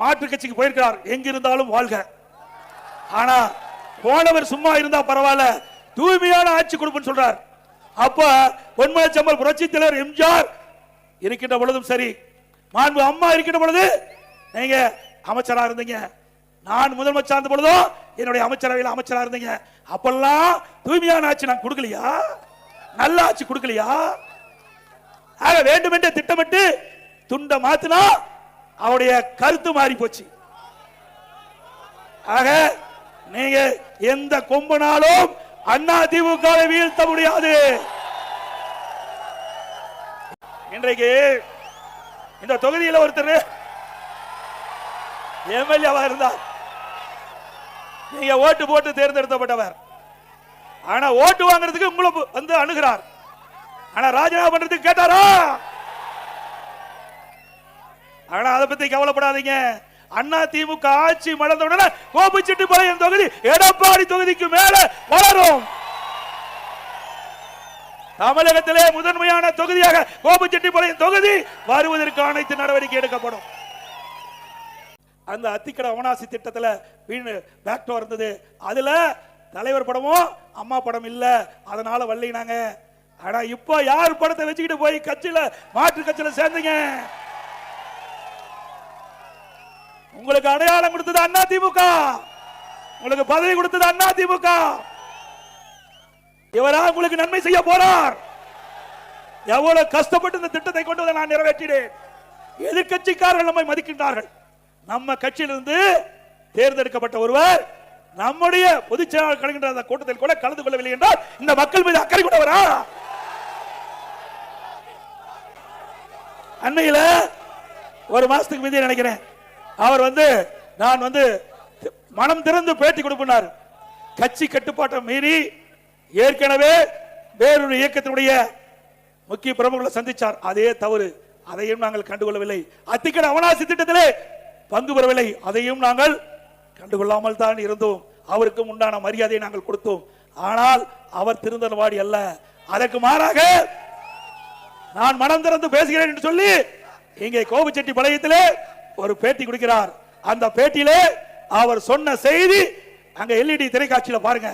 மாற்று கட்சிக்கு போயிருக்கிறார். எங்க இருந்தாலும் வாழ்க. ஆனா போனவர் சும்மா இருந்தா பரவாயில்ல. தூய்மையான ஆட்சி கொடுப்புன்னு சொல்றார். அப்ப பொன்மலை சம்பல் புரட்சி தலைவர் எம்ஜிஆர் இருக்கின்ற பொழுதும் சரி மாண்பு அம்மா இருக்கின்ற பொழுது நீங்க அமைச்சரா இருந்தீங்க. நான் முதலமைச்சர் இருந்த பொழுதும் என்னுடைய அமைச்சரவையில் அமைச்சரா இருந்தீங்க. அப்பெல்லாம் தூய்மையான ஆட்சி நான் கொடுக்கலையா? நல்ல ஆட்சி கொடுக்கலையா? ஆக வேண்டுமென்றே திட்டமிட்டு துண்ட மாத்தினா அவருடைய கருத்து மாறி போச்சு. ஆக நீங்க எந்த கொம்பனாலும் அண்ணா திமுக வீழ்த்த முடியாது. இன்றைக்கு இந்த தொகுதியில் ஒருத்தர் எம்எல்ஏவா இருந்தார். நீங்க ஓட்டு போட்டு தேர்ந்தெடுக்கப்பட்டவர் ஆனா ஓட்டு வாங்குறதுக்கு உங்களை வந்து அணுகிறார். ஆனா ராஜினாமா பண்றதுக்கு கேட்டாரா? ஆனா அதை பத்தி கவலைப்படாதீங்க. அண்ணா திமுக ஆட்சி மலர்ந்த உடனே கோபிச்செட்டிப்பாளையம் தொகுதி எடப்பாடி தொகுதிக்கு மேல வளரும் தமிழகத்திலே முதன்மையான தொகுதியாக கோபிச்செட்டிப்பாளையம் தொகுதி வருவதற்கு அனைத்து நடவடிக்கை எடுக்கப்படும். அந்த அத்திக்கடை அவனாசி திட்டத்துல வீண் பேக்டோ இருந்தது. அதுல தலைவர் படமும் அம்மா படம் இல்லை. அதனால வல்லினாங்க ஆனா இப்போ யார் படத்தை வச்சுக்கிட்டு போய் கட்சியில மாற்று கட்சியில சேர்ந்தீங்க? உங்களுக்கு அடையாளம் கொடுத்தது அண்ணா திமுக. உங்களுக்கு பதவி கொடுத்தது அண்ணா திமுக. இவரா உங்களுக்கு நன்மை செய்ய போறார். எவ்வளவு கஷ்டப்பட்டு இந்த திட்டத்தை கொண்டு வந்து நான் நிறைவேற்றினேன். எதிர்கட்சிக்காரர்கள் நம்மை மதிக்கின்றார்கள். நம்ம கட்சியிலிருந்து தேர்ந்தெடுக்கப்பட்ட ஒருவர் நம்முடைய பொதுச் செயலாளர் கலகின்ற அந்த கூட்டத்தில் கூட கலந்து கொள்ளவில்லை என்றால் இந்த மக்கள் மீது அக்கறை கொண்டவரா? அன்னையில ஒரு மாசத்துக்கு மீதி நினைக்கிறேன். அவர் வந்து நான் வந்து மனம் திறந்து பேட்டி கொடுப்பினார். கட்சி கட்டுப்பாட்டை மீறி ஏற்கனவே வேறொரு இயக்கத்தினுடைய முக்கிய பிரமுகளை சந்திச்சார். அதே தவறு. அதையும் நாங்கள் கண்டுகொள்ளவில்லை. அத்திக்கட அவனாசி திட்டத்திலே பங்கு பெறவில்லை. அதையும் நாங்கள் கண்டுகொள்ளாமல் தான் இருந்தோம். அவருக்கும் உண்டான மரியாதையை நாங்கள் கொடுத்தோம். ஆனால் அவர் திருந்தனவாடி அல்ல. அதற்கு மாறாக நான் மனம் திறந்து பேசுகிறேன் என்று சொல்லி இங்கே கோபிச்செட்டி பாளையத்திலே ஒரு பேட்டி கொடுக்கிறார். அந்த பேட்டியிலே அவர் சொன்ன செய்தி அங்க எல்இடி திரைக்காட்சியில பாருங்க.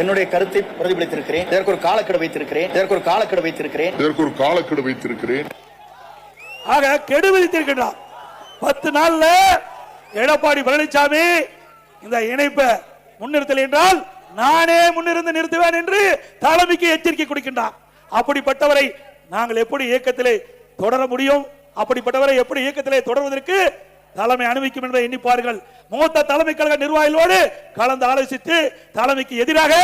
என்னுடைய கருத்தை பிரதிபலித்திருக்கிறேன். இதற்கு ஒரு காலக்கெடு வைத்திருக்கிறேன். இதற்கு ஒரு காலக்கெடு வைத்திருக்கிறேன். இதற்கு ஒரு காலக்கெடு வைத்திருக்கிறேன். ஆக கெடு விதித்திருக்கின்றார். பத்து நாள்ல எடப்பாடி பழனிசாமி இந்த இணைப்பை முன்னிறுத்தல் என்றால் நானே முன்னிருந்து நிறுத்துவேன் என்று தலைமைக்கு எச்சரிக்கை கொடுக்கின்றார். அப்படிப்பட்டவரை நாங்கள் எப்படி இயக்கத்திலே தொடர முடியும்? அப்படிப்பட்டவரை எப்படி இயக்கத்திலே தொடர்வதற்கு தலைமை அனுமதிக்கும் என்பதை எண்ணிப்பார்கள் மூத்த தலைமை கழக நிர்வாகிகளோடு கலந்து ஆலோசித்து தலைமைக்கு எதிராக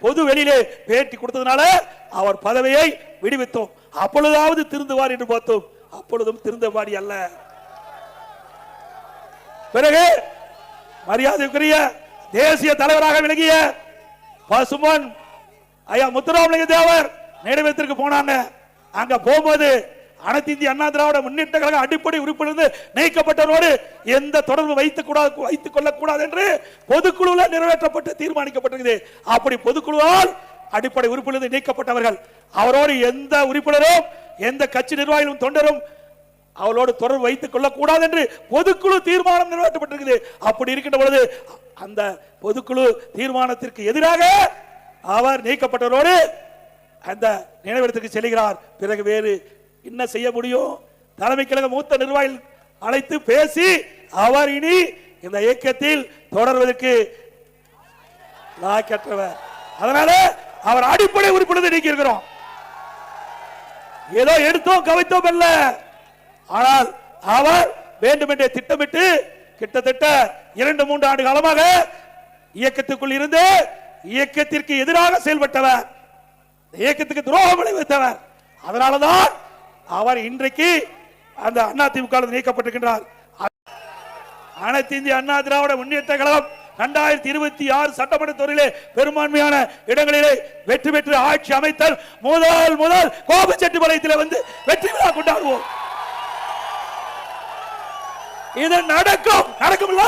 பொது வெளியிலே பேட்டி கொடுத்ததுனால அவர் பதவியை விடுவித்தோம். அப்பொழுதாவது திருந்துவார் என்று பார்த்தோம். அப்பொழுதும் திருந்தபாடி அல்ல. பிறகு மரியாதைக்குரிய தேசிய தலைவராக விளங்கிய பசுமன் ஐயா முத்துராமலிங்க தேவர் நினைவகத்திற்கு போனாங்க. அங்க போகும்போது அனைத்து இந்திய அண்ணா திராவிட முன்னேற்ற கழக அடிப்படை உறுப்பினர் நீக்கப்பட்டவரோடு எந்த தொடர்பு வைத்துக் கூடாது வைத்துக் கொள்ளக்கூடாது என்று பொதுக்குழுவில் நிறைவேற்றப்பட்டு தீர்மானிக்கப்பட்டிருக்குது. அப்படி பொதுக்குழுவால் அடிப்படை உறுப்பினர் நீக்கப்பட்டவர்கள் அவரோடு எந்த உறுப்பினரும் எந்த கட்சி நிர்வாகிகளும் தொண்டரும் அவளோடு தொடர்பு வைத்துக் கொள்ளக்கூடாது என்று பொதுக்குழு தீர்மானம் நிறைவேற்றப்பட்டிருக்குது. அப்படி இருக்கின்ற பொழுது அந்த பொதுக்குழு தீர்மானத்திற்கு எதிராக அவர் நீக்கப்பட்டவரோடு அந்த நினைவிடத்துக்கு செல்கிறார். பிறகு வேறு என்ன செய்ய முடியும்? தலைமை கழக மூத்த நிர்வாகிகள் அழைத்து பேசி அவர் இனி இந்த இயக்கத்தில் தொடர்வதற்கு லாக்கற்றவர் அதனால அவர் அடிப்படை உறுப்பினர் நீக்கி இருக்கிறோம். ஏதோ எடுத்தோம் கவித்தோம் அல்ல. ஆனால் அவர் வேண்டுமென்றே திட்டமிட்டு கிட்டத்தட்ட இரண்டு மூன்று ஆண்டு காலமாக இயக்கத்துக்குள் இருந்து இயக்கத்திற்கு எதிராக செயல்பட்டவர். இயக்கத்துக்கு துரோகம் விளைவித்தவர் அதனாலதான் அவர் இன்றைக்கு அந்த அண்ணா திமுக நீக்கப்பட்டிருக்கின்றார். அனைத்து இந்திய அண்ணா திராவிட முன்னேற்ற கழகம் இரண்டாயிரத்தி இருபத்தி ஆறு சட்டமன்ற துறையிலே பெரும்பான்மையான இடங்களிலே வெற்றி பெற்று ஆட்சி அமைத்தல் முதல் முதல் கோபச்செட்டிப்பாளையத்திலே வந்து வெற்றி விழா கொண்டாடுவோம். இது நடக்கும் நடக்கும்ல?